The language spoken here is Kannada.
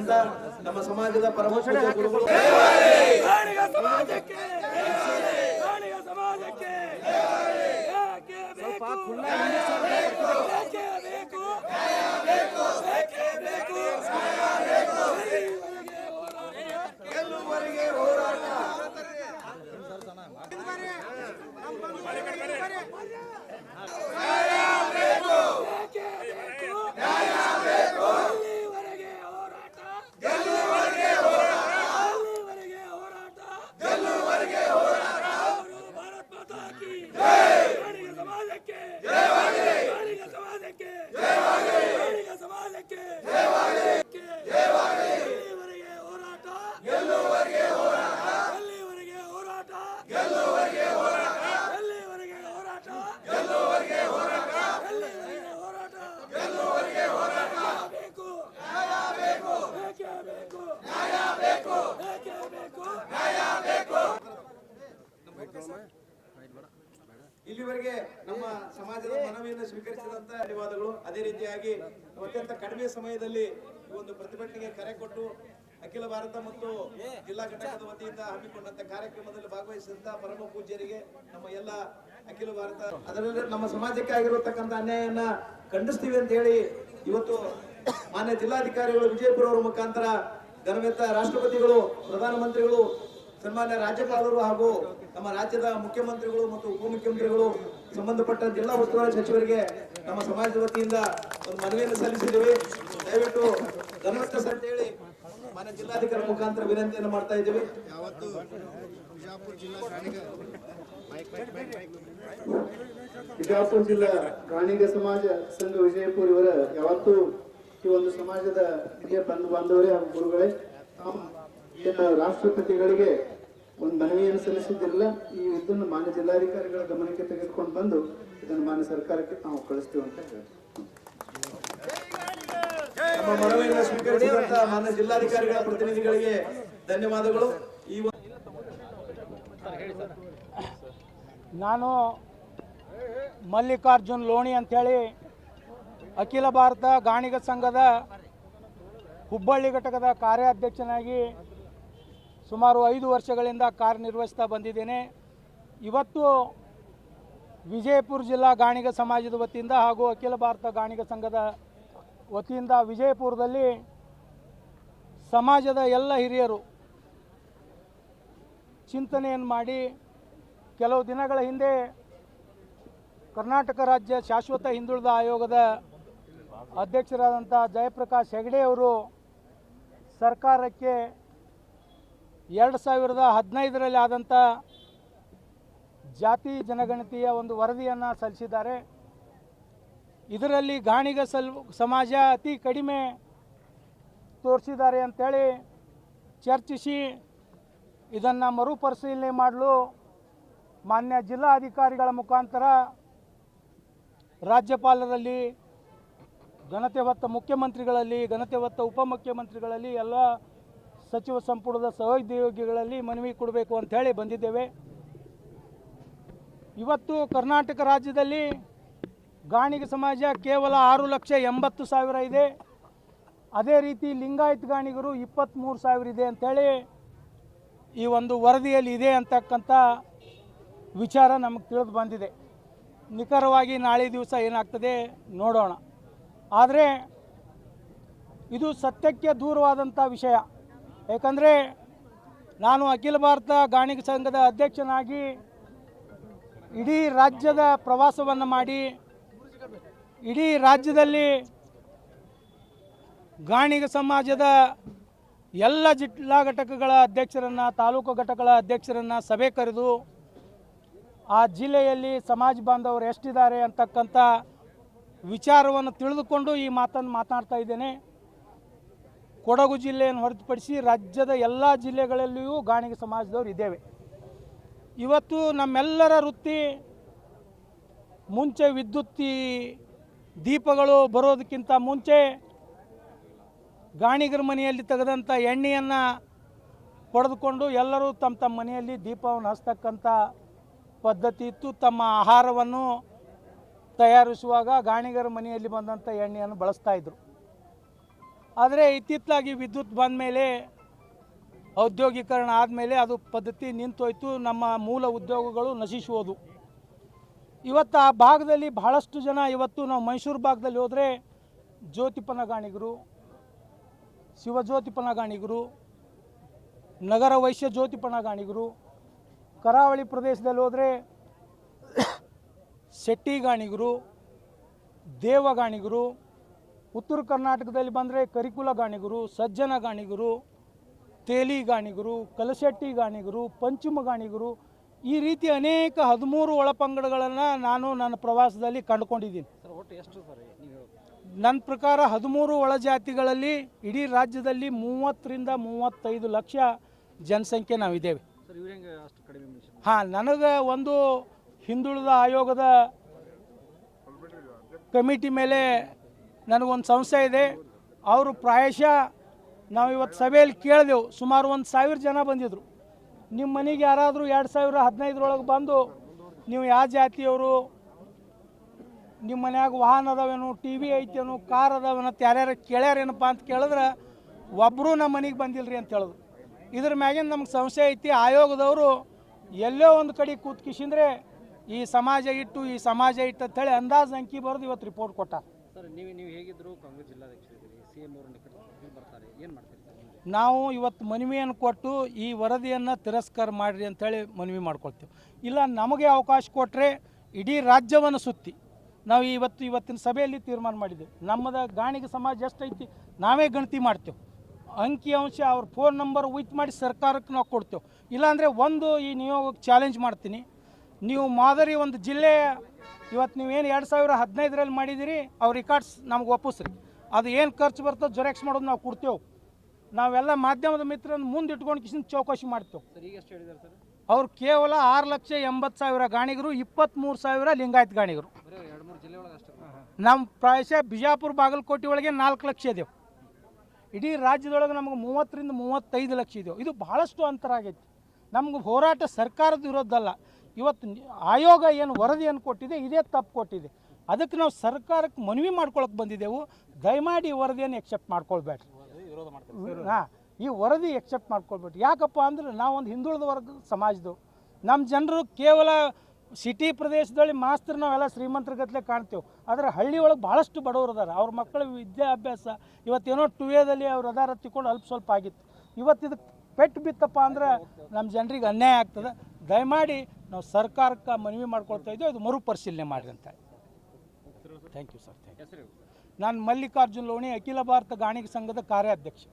ನಮ್ಮ ಸಮಾಜದ ಪರಮ ಪೂಜ್ಯ ಗುರುಗಳು. ಸಮಾಜಕ್ಕೆ ಗಾಣಿಗ ಸಮಾಜಕ್ಕೆ ಏಕೆ ಬೇಕು ಏಕೆ ಬೇಕು ಏಕೆ ಬೇಕು ಗೆಲ್ಲುವರೆಗೆ ಹೋರಾಟ ಏಕೆ ಬೇಕು ಅಲ್ಲಿವರೆಗೆ ಹೋರಾಟ ಅಲ್ಲಿವರೆಗೆ ಹೋರಾಟ ಅವರು ಭಾರತ್ ಮಾತಾ ಕಿ ಗಾಣಿಗ ಸಮಾಜಕ್ಕೆ ಗಾಣಿಗ ಸಮಾಜಕ್ಕೆ ಗಾಣಿಗ ಸಮಾಜಕ್ಕೆ ಎಲ್ಲಿವರೆಗೆ ಹೋರಾಟ ಎಲ್ಲಿವರೆಗೆ ಹೋರಾಟ ಎಲ್ಲಿವರೆಗೆ ಹೋರಾಟ ಎಲ್ಲಿವರೆಗೆ ಹೋರಾಟ ಬೇಕು ಬೇಕೇ ಬೇಕು ಬೇಕೇ ಬೇಕು ಇಲ್ಲಿವರೆಗೆ ನಮ್ಮ ಸಮಾಜದ ಮನವಿಯನ್ನು ಸ್ವೀಕರಿಸಿದಂತ ಧನ್ಯವಾದಗಳು. ಅದೇ ರೀತಿಯಾಗಿ ಅತ್ಯಂತ ಕಡಿಮೆ ಸಮಯದಲ್ಲಿ ಈ ಒಂದು ಪ್ರತಿಭಟನೆಗೆ ಕರೆ ಕೊಟ್ಟು ಅಖಿಲ ಭಾರತ ಮತ್ತು ಜಿಲ್ಲಾ ಘಟಕದ ವತಿಯಿಂದ ಹಮ್ಮಿಕೊಂಡಂತ ಕಾರ್ಯಕ್ರಮದಲ್ಲಿ ಭಾಗವಹಿಸಿದಂತ ಪರಮ ಪೂಜ್ಯರಿಗೆ ನಮ್ಮ ಎಲ್ಲ ಅಖಿಲ ಭಾರತ ಅದರಲ್ಲಿ ನಮ್ಮ ಸಮಾಜಕ್ಕೆ ಆಗಿರತಕ್ಕಂತ ಅನ್ಯಾಯವನ್ನ ಖಂಡಿಸ್ತೀವಿ ಅಂತ ಹೇಳಿ ಇವತ್ತು ಮಾನ್ಯ ಜಿಲ್ಲಾಧಿಕಾರಿಗಳು ವಿಜಯಪುರ ಅವರ ಮುಖಾಂತರ ಘನವೆತ್ತ ರಾಷ್ಟ್ರಪತಿಗಳು, ಪ್ರಧಾನಮಂತ್ರಿಗಳು ಸನ್ಮಾನ್ಯ ರಾಜ್ಯಪಾಲರು ಹಾಗೂ ನಮ್ಮ ರಾಜ್ಯದ ಮುಖ್ಯಮಂತ್ರಿಗಳು ಮತ್ತು ಉಪಮುಖ್ಯಮಂತ್ರಿಗಳು ಸಂಬಂಧಪಟ್ಟ ಜಿಲ್ಲಾ ಉಸ್ತುವಾರಿ ಸಚಿವರಿಗೆ ನಮ್ಮ ಸಮಾಜದ ವತಿಯಿಂದ ಒಂದು ಮನವಿಯನ್ನು ಸಲ್ಲಿಸಿದ್ದೀವಿ. ದಯವಿಟ್ಟು ಗಮನಿಸ್ತ ಸರ್ ಅಂತ ಹೇಳಿ ಮಾನ್ಯ ಜಿಲ್ಲಾಧಿಕಾರಿ ಮುಖಾಂತರ ವಿನಂತಿಯನ್ನು ಮಾಡ್ತಾ ಇದ್ದೀವಿ. ಯಾವತ್ತು ಬಿಜಾಪುರ ಜಿಲ್ಲಾ ಪ್ರಾಣಿಗ ಬಿಜಾಪುರ ಜಿಲ್ಲಾ ಗಾಣಿಗ ಸಮಾಜ ಸಂಘ ವಿಜಯಪುರ ಇವರ ಯಾವತ್ತೂ ಈ ಒಂದು ಸಮಾಜದ ಹಿರಿಯ ಬಂಧು ಬಾಂಧವರೇ ಹಾಗೂ ಗುರುಗಳೇ ಏನು ರಾಷ್ಟ್ರಪತಿಗಳಿಗೆ ಒಂದು ಮನವಿಯನ್ನು ಸಲ್ಲಿಸಿದ್ದಿರಲ್ಲ ಈ ಇದನ್ನು ಮಾನ್ಯ ಜಿಲ್ಲಾಧಿಕಾರಿಗಳ ಗಮನಕ್ಕೆ ತೆಗೆದುಕೊಂಡು ಬಂದು ಇದನ್ನು ಮಾನ್ಯ ಸರ್ಕಾರಕ್ಕೆ ನಾವು ಕಳಿಸ್ತೀವಿ ಅಂತ ಹೇಳ್ತೀವಿ. ನಮ್ಮ ಮನವಿಯನ್ನು ಸ್ವೀಕರಿಸಿದಂತಹ ಮಾನ್ಯ ಜಿಲ್ಲಾಧಿಕಾರಿಗಳ ಪ್ರತಿನಿಧಿಗಳಿಗೆ ಧನ್ಯವಾದಗಳು. ಈ ನಾನು ಮಲ್ಲಿಕಾರ್ಜುನ್ ಲೋಣಿ ಅಂಥೇಳಿ ಅಖಿಲ ಭಾರತ ಗಾಣಿಗ ಸಂಘದ ಹುಬ್ಬಳ್ಳಿ ಘಟಕದ ಕಾರ್ಯಾಧ್ಯಕ್ಷನಾಗಿ ಸುಮಾರು ಐದು ವರ್ಷಗಳಿಂದ ಕಾರ್ಯನಿರ್ವಹಿಸ್ತಾ ಬಂದಿದ್ದೇನೆ. ಇವತ್ತು ವಿಜಯಪುರ ಜಿಲ್ಲಾ ಗಾಣಿಗ ಸಮಾಜದ ವತಿಯಿಂದ ಹಾಗೂ ಅಖಿಲ ಭಾರತ ಗಾಣಿಗ ಸಂಘದ ವತಿಯಿಂದ ವಿಜಯಪುರದಲ್ಲಿ ಸಮಾಜದ ಎಲ್ಲ ಹಿರಿಯರು ಚಿಂತನೆಯನ್ನು ಮಾಡಿ ಕೆಲವು ದಿನಗಳ ಹಿಂದೆ ಕರ್ನಾಟಕ ರಾಜ್ಯ ಶಾಶ್ವತ ಹಿಂದುಳಿದ ಆಯೋಗದ ಅಧ್ಯಕ್ಷರಾದಂಥ ಜಯಪ್ರಕಾಶ್ ಹೆಗಡೆಯವರು ಸರ್ಕಾರಕ್ಕೆ ಎರಡು ಸಾವಿರದ ಹದಿನೈದರಲ್ಲಿ ಆದಂಥ ಜಾತಿ ಜನಗಣತಿಯ ಒಂದು ವರದಿಯನ್ನು ಸಲ್ಲಿಸಿದ್ದಾರೆ. ಇದರಲ್ಲಿ ಗಾಣಿಗ ಸಲ್, ಸಮಾಜ ಅತಿ ಕಡಿಮೆ ತೋರಿಸಿದ್ದಾರೆ ಅಂತೇಳಿ ಚರ್ಚಿಸಿ ಇದನ್ನು ಮರುಪರಿಶೀಲನೆ ಮಾಡಲು ಮಾನ್ಯ ಜಿಲ್ಲಾಧಿಕಾರಿಗಳ ಮುಖಾಂತರ ರಾಜ್ಯಪಾಲರಲ್ಲಿ, ಘನತೆ ಹೊತ್ತ ಮುಖ್ಯಮಂತ್ರಿಗಳಲ್ಲಿ, ಘನತೆ ಹೊತ್ತ ಉಪಮುಖ್ಯಮಂತ್ರಿಗಳಲ್ಲಿ ಎಲ್ಲ ಸಚಿವ ಸಂಪುಟದ ಸಹೋದ್ಯೋಗಿಗಳಲ್ಲಿ ಮನವಿ ಕೊಡಬೇಕು ಅಂತ ಹೇಳಿ ಬಂದಿದ್ದೇವೆ. ಇವತ್ತು ಕರ್ನಾಟಕ ರಾಜ್ಯದಲ್ಲಿ ಗಾಣಿಗ ಸಮಾಜ ಕೇವಲ ಆರು ಲಕ್ಷ ಎಂಬತ್ತು ಸಾವಿರ ಇದೆ. ಅದೇ ರೀತಿ ಲಿಂಗಾಯತ್ ಗಾಣಿಗರು ಇಪ್ಪತ್ತ್ಮೂರು ಸಾವಿರ ಇದೆ ಅಂಥೇಳಿ ಈ ಒಂದು ವರದಿಯಲ್ಲಿ ಇದೆ ಅಂತಕ್ಕಂಥ ವಿಚಾರ ನಮಗೆ ತಿಳಿದು ಬಂದಿದೆ. ನಿಖರವಾಗಿ ನಾಳೆ ದಿವಸ ಏನಾಗ್ತದೆ ನೋಡೋಣ. ಆದರೆ ಇದು ಸತ್ಯಕ್ಕೆ ದೂರವಾದಂಥ ವಿಷಯ. ಏಕೆಂದರೆ ನಾನು ಅಖಿಲ ಭಾರತ ಗಾಣಿಗ ಸಂಘದ ಅಧ್ಯಕ್ಷನಾಗಿ ಇಡೀ ರಾಜ್ಯದ ಪ್ರವಾಸವನ್ನು ಮಾಡಿ, ಇಡೀ ರಾಜ್ಯದಲ್ಲಿ ಗಾಣಿಗ ಸಮಾಜದ ಎಲ್ಲ ಜಿಲ್ಲಾ ಘಟಕಗಳ ಅಧ್ಯಕ್ಷರನ್ನು, ತಾಲೂಕು ಘಟಕಗಳ ಅಧ್ಯಕ್ಷರನ್ನು ಸಭೆ ಕರೆದು ಆ ಜಿಲ್ಲೆಯಲ್ಲಿ ಸಮಾಜ ಬಾಂಧವರು ಎಷ್ಟಿದ್ದಾರೆ ಅಂತಕ್ಕಂಥ ವಿಚಾರವನ್ನು ತಿಳಿದುಕೊಂಡು ಈ ಮಾತನ್ನು ಮಾತನಾಡ್ತಾ ಇದ್ದೇನೆ. ಕೊಡಗು ಜಿಲ್ಲೆಯನ್ನು ಹೊರತುಪಡಿಸಿ ರಾಜ್ಯದ ಎಲ್ಲ ಜಿಲ್ಲೆಗಳಲ್ಲಿಯೂ ಗಾಣಿಗೆ ಸಮಾಜದವರು ಇದ್ದೇವೆ. ಇವತ್ತು ನಮ್ಮೆಲ್ಲರ ವೃತ್ತಿ, ಮುಂಚೆ ವಿದ್ಯುತ್ತಿ ದೀಪಗಳು ಬರೋದಕ್ಕಿಂತ ಮುಂಚೆ ಗಾಣಿಗರ ಮನೆಯಲ್ಲಿ ತೆಗೆದಂಥ ಎಣ್ಣೆಯನ್ನು ಪಡೆದುಕೊಂಡು ಎಲ್ಲರೂ ತಮ್ಮ ತಮ್ಮ ಮನೆಯಲ್ಲಿ ದೀಪವನ್ನು ಹಚ್ತಕ್ಕಂಥ ಪದ್ಧತಿ ಇತ್ತು. ತಮ್ಮ ಆಹಾರವನ್ನು ತಯಾರಿಸುವಾಗ ಗಾಣಿಗರ ಮನೆಯಲ್ಲಿ ಬಂದಂಥ ಎಣ್ಣೆಯನ್ನು ಬಳಸ್ತಾ ಇದ್ರು. ಆದರೆ ಇತ್ತಿತ್ತಲಾಗಿ ವಿದ್ಯುತ್ ಬಂದ ಮೇಲೆ, ಔದ್ಯೋಗೀಕರಣ ಆದಮೇಲೆ ಅದು ಪದ್ಧತಿ ನಿಂತೋಯ್ತು, ನಮ್ಮ ಮೂಲ ಉದ್ಯೋಗಗಳು ನಶಿಸುವುದು. ಇವತ್ತು ಆ ಭಾಗದಲ್ಲಿ ಬಹಳಷ್ಟು ಜನ ಇವತ್ತು ನಾವು ಮೈಸೂರು ಭಾಗದಲ್ಲಿ ಹೋದರೆ ಜ್ಯೋತಿಪನಗಾಣಿಗರು ಶಿವಜ್ಯೋತಿಪನಗಾಣಿಗರು ನಗರ ವೈಶ್ಯ ಜ್ಯೋತಿಪನಗಾಣಿಗರು ಕರಾವಳಿ ಪ್ರದೇಶದಲ್ಲಿ ಹೋದರೆ ಶೆಟ್ಟಿಗಾಣಿಗರು, ದೇವಗಾಣಿಗರು ಉತ್ತರ ಕರ್ನಾಟಕದಲ್ಲಿ ಬಂದರೆ ಕರಿಕುಲ ಗಾಣಿಗರು ಸಜ್ಜನ ಗಾಣಿಗರು ತೇಲಿ ಗಾಣಿಗರು ಕಲಶೆಟ್ಟಿ ಗಾಣಿಗರು ಪಂಚಮ ಗಾಣಿಗರು ಈ ರೀತಿ ಅನೇಕ ಹದಿಮೂರು ಒಳಪಂಗಡಗಳನ್ನು ನಾನು ನನ್ನ ಪ್ರವಾಸದಲ್ಲಿ ಕಂಡುಕೊಂಡಿದ್ದೀನಿ. ನನ್ನ ಪ್ರಕಾರ ಹದಿಮೂರು ಒಳಜಾತಿಗಳಲ್ಲಿ ಇಡೀ ರಾಜ್ಯದಲ್ಲಿ ಮೂವತ್ತರಿಂದ ಮೂವತ್ತೈದು ಲಕ್ಷ ಜನಸಂಖ್ಯೆ ನಾವಿದ್ದೇವೆ. ಹಾಂ ನನಗೆ ಒಂದು ಹಿಂದುಳಿದ ಆಯೋಗದ ಕಮಿಟಿ ಮೇಲೆ ನನಗೊಂದು ಸಂಸ್ಥೆ ಇದೆ. ಅವರು ಪ್ರಾಯಶಃ ನಾವು ಇವತ್ತು ಸಭೆಯಲ್ಲಿ ಕೇಳಿದೆವು. ಸುಮಾರು ಒಂದು ಸಾವಿರ ಜನ ಬಂದಿದ್ದರು ನಿಮ್ಮ ಮನೆಗೆ ಯಾರಾದರೂ ಎರಡು ಸಾವಿರ ಹದಿನೈದರೊಳಗೆ ಬಂದು ನೀವು ಯಾವ ಜಾತಿಯವರು ನಿಮ್ಮ ಮನ್ಯಾಗ ವಾಹನ ಅದಾವೇನು, ಟಿ ವಿ ಐತೇನು, ಕಾರ್ ಅದಾವೇನು ಅಂತ ಯಾರ್ಯಾರು ಕೇಳ್ಯಾರೇನಪ್ಪ ಅಂತ ಕೇಳಿದ್ರೆ ಒಬ್ಬರು ನಮ್ಮ ಮನೆಗೆ ಬಂದಿಲ್ಲ ರೀ ಅಂತ ಹೇಳಿದ್ರು ಇದ್ರ ಮ್ಯಾಗಿನ ನಮ್ಗೆ ಸಂಶಯ ಐತಿ. ಆಯೋಗದವರು ಎಲ್ಲೋ ಒಂದು ಕಡೆ ಕೂತ್ಕಿಸಿಂದ್ರೆ ಈ ಸಮಾಜ ಇಟ್ಟು ಈ ಸಮಾಜ ಇಟ್ಟು ಅಂತೇಳಿ ಅಂದಾಜು ಅಂಕಿ ಬರೆದು ಇವತ್ತು ರಿಪೋರ್ಟ್ ಕೊಟ್ಟಾರ. ನೀವು ನೀವು ಹೇಗಿದ್ರು ಕಾಂಗ್ರೆಸ್ ಸಿ ಎಂ ಅವರು ನಿಕಟ ಬರ್ತಾರೆ. ಏನು ಮಾಡ್ತೀರಿ ನಾವು ಇವತ್ತು ಮನವಿಯನ್ನು ಕೊಟ್ಟು ಈ ವರದಿಯನ್ನು ತಿರಸ್ಕಾರ ಮಾಡಿರಿ ಅಂತೇಳಿ ಮನವಿ ಮಾಡ್ಕೊಳ್ತೀವಿ. ಇಲ್ಲ, ನಮಗೆ ಅವಕಾಶ ಕೊಟ್ಟರೆ ಇಡೀ ರಾಜ್ಯವನ್ನು ಸುತ್ತಿ. ನಾವು ಇವತ್ತು ಇವತ್ತಿನ ಸಭೆಯಲ್ಲಿ ತೀರ್ಮಾನ ಮಾಡಿದ್ದೇವೆ. ನಮ್ಮದ ಗಾಣಿಗೆ ಸಮಾಜ ಎಷ್ಟು ಐತಿ ನಾವೇ ಗಣತಿ ಮಾಡ್ತೇವೆ. ಅಂಕಿ ಅಂಶ ಅವ್ರ ಫೋನ್ ನಂಬರ್ ವಿತ್ ಮಾಡಿ ಸರ್ಕಾರಕ್ಕೆ ನಾವು ಕೊಡ್ತೇವೆ. ಇಲ್ಲಾಂದರೆ ಒಂದು ಈ ನಿಯೋಗಕ್ಕೆ ಚಾಲೆಂಜ್ ಮಾಡ್ತೀನಿ. ನೀವು ಮಾದರಿ ಒಂದು ಜಿಲ್ಲೆ ಇವತ್ತು ನೀವೇನು ಎರಡು ಸಾವಿರ ಹದಿನೈದರಲ್ಲಿ ಮಾಡಿದಿರಿ ಅವ್ರ ರಿಕಾರ್ಡ್ಸ್ ನಮ್ಗೆ ಒಪ್ಪಿಸ್ರಿ. ಅದು ಏನು ಖರ್ಚು ಬರ್ತದೆ ಜೆರಾಕ್ಸ್ ಮಾಡೋದು ನಾವು ಕೊಡ್ತೇವೆ. ನಾವೆಲ್ಲ ಮಾಧ್ಯಮದ ಮಿತ್ರನ ಮುಂದೆ ಇಟ್ಕೊಂಡು ಕಿಸಿನ ಚೌಕಾಶಿ ಮಾಡ್ತೇವೆ. ಅವ್ರು ಕೇವಲ ಆರು ಲಕ್ಷ ಎಂಬತ್ತು ಸಾವಿರ ಗಾಣಿಗರು ಇಪ್ಪತ್ತ್ಮೂರು ಸಾವಿರ ಲಿಂಗಾಯತ್ ಗಾಣಿಗರು. ನಮ್ಮ ಪ್ರಾಯಶಃ ಬಿಜಾಪುರ ಬಾಗಲಕೋಟೆ ಒಳಗೆ ನಾಲ್ಕು ಲಕ್ಷ ಇದೇವು. ಇಡೀ ರಾಜ್ಯದೊಳಗೆ ನಮಗೆ ಮೂವತ್ತರಿಂದ ಮೂವತ್ತೈದು ಲಕ್ಷ ಇದೆವು. ಇದು ಭಾಳಷ್ಟು ಅಂತರ ಆಗೈತಿ. ನಮ್ಗೆ ಹೋರಾಟ ಸರ್ಕಾರದ ವಿರೋಧಲ್ಲ ಇವತ್ತು ಆಯೋಗ ಏನು ವರದಿಯನ್ನು ಕೊಟ್ಟಿದೆ, ಇದೇ ತಪ್ಪು ಕೊಟ್ಟಿದೆ. ಅದಕ್ಕೆ ನಾವು ಸರ್ಕಾರಕ್ಕೆ ಮನವಿ ಮಾಡ್ಕೊಳಕ್ಕೆ ಬಂದಿದ್ದೆವು. ದಯಮಾಡಿ ಈ ವರದಿಯನ್ನು ಎಕ್ಸೆಪ್ಟ್ ಮಾಡ್ಕೊಳ್ಬೇಡ್ರಿ. ಹಾಂ, ಈ ವರದಿ ಎಕ್ಸೆಪ್ಟ್ ಮಾಡ್ಕೊಳ್ಬೇಡ್ರಿ. ಯಾಕಪ್ಪ ಅಂದ್ರೆ ನಾವೊಂದು ಹಿಂದುಳಿದ ವರ್ಗದ ಸಮಾಜದವು ನಮ್ಮ ಜನರು ಕೇವಲ ಸಿಟಿ ಪ್ರದೇಶದಲ್ಲಿ ಮಾಸ್ತರ್ ನಾವೆಲ್ಲ ಶ್ರೀಮಂತರ ಗತ್ಲೆ ಕಾಣ್ತೇವೆ. ಆದರೆ ಹಳ್ಳಿ ಒಳಗೆ ಭಾಳಷ್ಟು ಬಡವರು ಅದಾರ. ಅವ್ರ ಮಕ್ಕಳ ವಿದ್ಯಾಭ್ಯಾಸ ಇವತ್ತೇನೋ ಟು ಎದಲ್ಲಿ ಅವ್ರು ಅದಾರ ತಿಳ್ಕೊಂಡು ಅಲ್ಪ ಸ್ವಲ್ಪ ಆಗಿತ್ತು. ಇವತ್ತು ಇದಕ್ಕೆ ಪೆಟ್ಟು ಬಿತ್ತಪ್ಪ ಅಂದ್ರೆ ನಮ್ಮ ಜನರಿಗೆ ಅನ್ಯಾಯ ಆಗ್ತದೆ. ದಯಮಾಡಿ ನಾವು ಸರ್ಕಾರಕ್ಕೆ ಮನವಿ ಮಾಡ್ಕೊಳ್ತಾ ಇದ್ದೀವಿ ಅದು ಮರುಪರಿಶೀಲನೆ ಮಾಡಿರಿ ಅಂತ. Thank you sir thank you ನಾನು ಮಲ್ಲಿಕಾರ್ಜುನ್ ಲೋಣಿ ಅಖಿಲ ಭಾರತ ಗಾಣಿಗ ಸಂಘದ ಕಾರ್ಯಾಧ್ಯಕ್ಷ.